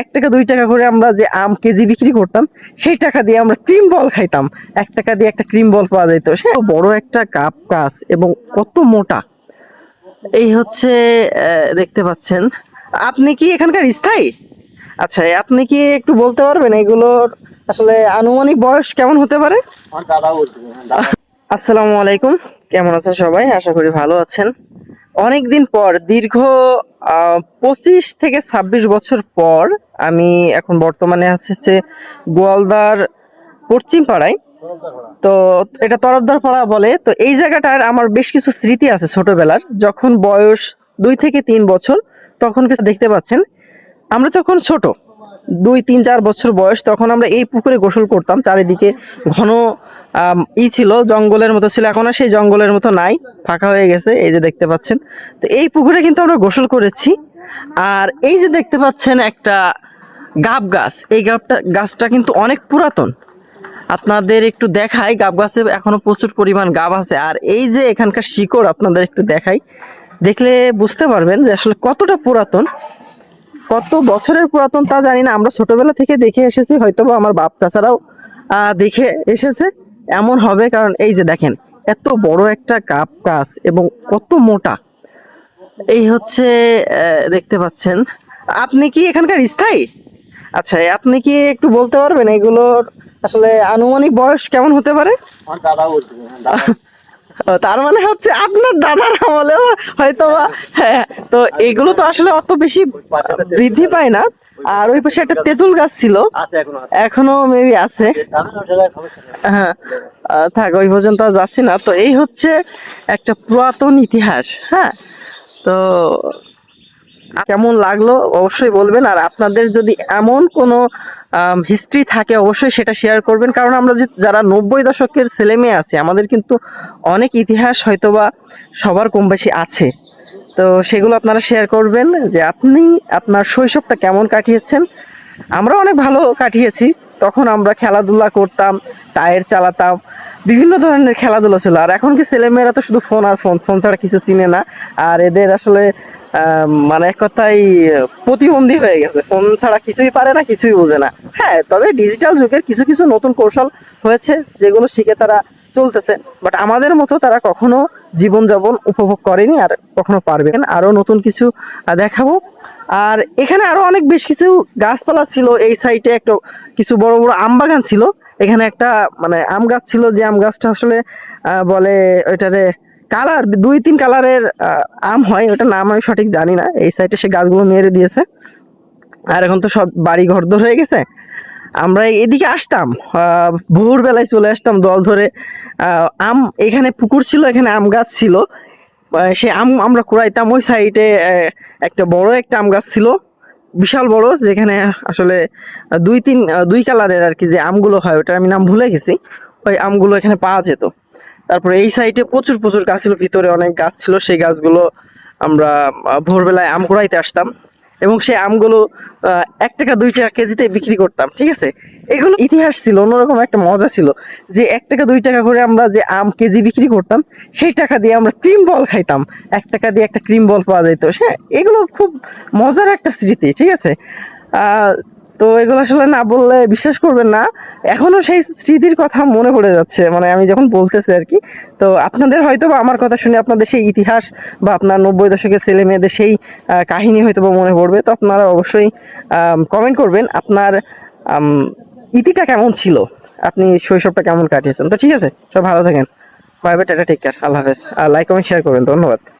এক টাকা দুই টাকা করে আমরা যে আম কেজি বিক্রি করতাম সেই টাকা দিয়ে আমরা ক্রিম বল খাইতাম। এক টাকা দিয়ে একটা ক্রিম বল পাওয়া যেত সে বড় একটা কাপ গাছ এবং কত মোটা। এই হচ্ছে দেখতে পাচ্ছেন। আপনি কি এখানকার স্থায়ী? আচ্ছা আপনি কি একটু বলতে পারবেন এগুলোর আসলে আনুমানিক বয়স কেমন হতে পারে? আসসালামু আলাইকুম। কেমন আছেন সবাই? আশা করি ভালো আছেন। অনেকদিন পর দীর্ঘ পঁচিশ থেকে ছাব্বিশ বছর পর আমি এখন বর্তমানে আছে যে গোয়ালদার পশ্চিম পাড়ায় তো এটা তরফদার পাড়া বলে। তো এই জায়গাটার আমার বেশ কিছু স্মৃতি আছে ছোটবেলার। যখন বয়স দুই থেকে তিন বছর, তখন কিছু দেখতে পাচ্ছেন। আমরা তখন ছোট, দুই, তিন, চার বছর বয়স, তখন আমরা এই পুকুরে গোসল করতাম, চারিদিকে ঘন ই ছিল, জঙ্গলের মতো ছিল, এখন আর সেই জঙ্গলের মতো নাই, ফাঁকা হয়ে গেছে, এই যে দেখতে পাচ্ছেন। তো এই পুকুরে কিন্তু আমরা গোসল করেছি, আর এই যে দেখতে পাচ্ছেন একটা গাব গাছ, এই গাবটা, গাছটা কিন্তু অনেক পুরাতন। আপনাদের একটু দেখাই, গাব গাছে এখনও প্রচুর পরিমাণ গাব আছে, আর এই যে এখানকার শিকড় আপনাদের একটু দেখাই, দেখলে বুঝতে পারবেন যে আসলে কতটা পুরাতন, কত বছরের পুরাতন তা জানি না, আমরা ছোটবেলা থেকে দেখে এসেছি হয়তো আমার বাপ চাচারাও দেখে এসেছে। এমন হবে, কারণ এই যে দেখেন, এত বড় একটা কাপ কাজ এবং কত মোটা। এই হচ্ছে দেখতে পাচ্ছেন। আপনি কি এখানকার স্থায়ী? আচ্ছা আপনি কি একটু বলতে পারবেন এগুলোর আসলে আনুমানিক বয়স কেমন হতে পারে? তার মানে হচ্ছে আপনার দাদার আমলেও হয়তো বা হ্যাঁ তো এগুলো তো আসলে অত বেশি বৃদ্ধি পায় না। আর ওই পাশে একটা তেঁতুল গাছ ছিল। এখনও মেবি আছে। হ্যাঁ থাক ওই পর্যন্ত যাচ্ছি না। তো এই হচ্ছে একটা পুরাতন ইতিহাস হ্যাঁ। তো কেমন লাগল অবশ্যই বলবেন। আর আপনাদের যদি এমন কোনো হিস্ট্রি থাকে, অবশ্যই সেটা শেয়ার করবেন। কারণ আমরা যে যারা নব্বই দশকের ছেলে মেয়ে আছে, আমাদের কিন্তু অনেক ইতিহাস হয়তোবা সবার কম বেশি আছে। তো সেগুলো আপনারা শেয়ার করবেন যে আপনি আপনার শৈশবটা কেমন কাটিয়েছেন। আমরা অনেক ভালো কাটিয়েছি। তখন আমরা খেলাধুলা করতাম, টায়ার চালাতাম, বিভিন্ন ধরনের খেলাধুলা ছিল। আর এখন কি ছেলেমেয়েরা তো শুধু ফোন আর ফোন ফোন ছাড়া কিছু চিনে না। আর এদের আসলে মানে এক প্রতিবন্ধী হয়ে গেছে। ফোন ছাড়া কিছুই পারে না, কিছুই বোঝে না। হ্যাঁ তবে ডিজিটাল যুগের কিছু কিছু নতুন কৌশল হয়েছে, যেগুলো শিখে তারা চলতেছে। বাট আমাদের মতো তারা কখনো জীবনযাপন উপভোগ করেনি আর কখনো পারবে না। আরও নতুন কিছু দেখাবো। আর এখানে আরও অনেক বেশ কিছু গাছপালা ছিল। এই সাইডে একটা কিছু বড় বড় আম বাগান ছিল। এখানে একটা মানে আম গাছ ছিল। যে আম গাছটা আসলে বলে ওইটারে কালার দুই তিন কালারের আম হয় ওটা নাম আমি সঠিক জানি না। এই সাইডে সে গাছগুলো মেরে দিয়েছে। আর এখন তো সব বাড়ি ঘর দর হয়ে গেছে। আমরা এদিকে আসতাম আহ, ভোর বেলায় চলে আসতাম দল ধরে। আম এখানে পুকুর ছিল এখানে আম গাছ ছিল। সে আম আমরা কুড়াইতাম। ওই সাইডে একটা বড় একটা আম গাছ ছিল। বিশাল বড় যেখানে আসলে দুই তিন দুই কালারের আর কি যে আমগুলো হয় ওটা আমি নাম ভুলে গেছি। ওই আমগুলো এখানে পাওয়া যেত। তারপরে এই সাইডে প্রচুর প্রচুর গাছ ছিল, ভিতরে অনেক গাছ ছিল, সেই গাছগুলো আমরা ভোরবেলায় আম কুড়াইতে আসতাম এবং সেই আমগুলো এক টাকা, দুই টাকা কেজিতে বিক্রি করতাম, ঠিক আছে? এগুলো ইতিহাস ছিল, অন্যরকম একটা মজা ছিল যে এক টাকা, দুই টাকা করে আমরা যে আম কেজি বিক্রি করতাম, সেই টাকা দিয়ে আমরা ক্রিম বল খাইতাম। এক টাকা দিয়ে একটা ক্রিম বল পাওয়া যেত হ্যাঁ? এগুলো খুব মজার একটা স্মৃতি, ঠিক আছে? তো এগুলো আসলে না বললে বিশ্বাস করবেন না। এখনও সেই স্মৃতির কথা মনে পড়ে যাচ্ছে মানে আমি যখন বলতেছি আর কি। তো আপনাদের হয়তো বা আমার কথা শুনে আপনাদের সেই ইতিহাস বা আপনার নব্বই দশকের ছেলে মেয়েদের সেই কাহিনী হয়তো বা মনে পড়বে। তো আপনারা অবশ্যই কমেন্ট করবেন আপনার ইতিটা কেমন ছিল? আপনি শৈশবটা কেমন কাটিয়েছেন? তো ঠিক আছে, সব ভালো থাকেন। Bye bye tata take care আল্লাহ হাফেজ। আর লাইক কমেন্ট শেয়ার করবেন। ধন্যবাদ।